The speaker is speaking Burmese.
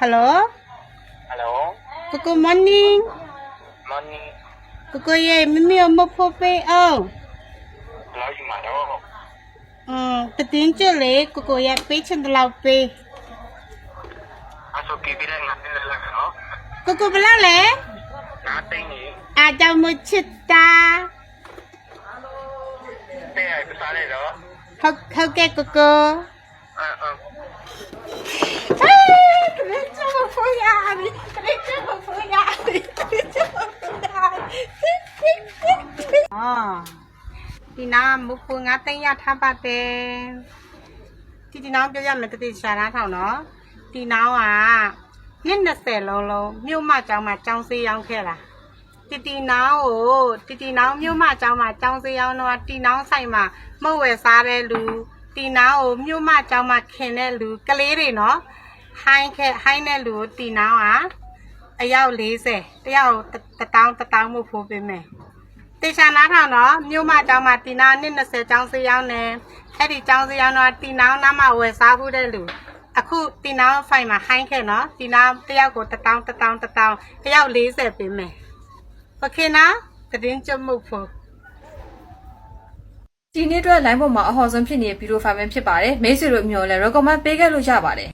Hello Hello Good morning morning ကိုကိုရဲ့မမေမဖို့ပေးအောင်ဘယ်လောက်ရှိမှာတော့อืมတည်င်းကြလေကိုကိုရဲ့ပေးချင်တယ်လို့ပေးအဆိုပြပြတဲ့ငါတင်လက်ကတော့ကိုကိုဘယ်လောက်လဲငါသိနေအားကြောင့်မချစ်တာ တဲ့ရပစားလေတော့ ဟုတ်ဟုတ်ကဲ့ကိုကို အဲအဲ ဟေးတလေးချမဖို့ရပြီတလေးချမဖို့ရပြီတလေးချမဖို့ရ ပြီအာဒီနာမဖို့ငါတင်ရထားပါတယ်ဒီဒီနောင်ပြောရမယ်တတိရှာနာထောင်နော်ဒီနောင်ကနှစ်20လုံးလုံးမြို့မကျောင်းမှာကျောင်းစေးရောက်ခဲ့တာတီတီနောင်ကိုတီတီနောင်မြို့မကျောင်းမှာကျောင်းစေးရောက်တော့တီနောင်ဆိုင်မှာမဟုတ်ဝယ်စားတဲ့လူတီနောင်ကိုမြို့မကျောင်းမှာခင်တဲ့လူကလေးတွေနော်ဟိုင်းခဲ့ဟိုင်းတဲ့လူကိုတီနောင်ကအယောက်40တယောက်တတောင်းတတောင်းမှုဖိုးပေးမယ် တေချာနားထောင်တော့မြို့မကျောင်းမှာတီနာနှစ်20ကျောင်းစေးရောက်နေအဲ့ဒီကျောင်းစေးရောက်တော့တီနာနာမဝယ်စားဖို့တဲ့လူအခုတီနာဖိုင်မှာဟိုင်းခဲ့နော်တီနာတယောက်ကို1000 1000 1000တယောက်40ပေးမယ်ပခင်နာတည်င်းကျမှုဖို့ဒီနေ့အတွက် line ပေါ်မှာအဟော်ဆုံးဖြစ်နေတဲ့ video file ဖြစ်ပါတယ်မိတ်ဆွေတို့အမျိုးလဲ recommend ပေးခဲ့လို့ရပါတယ်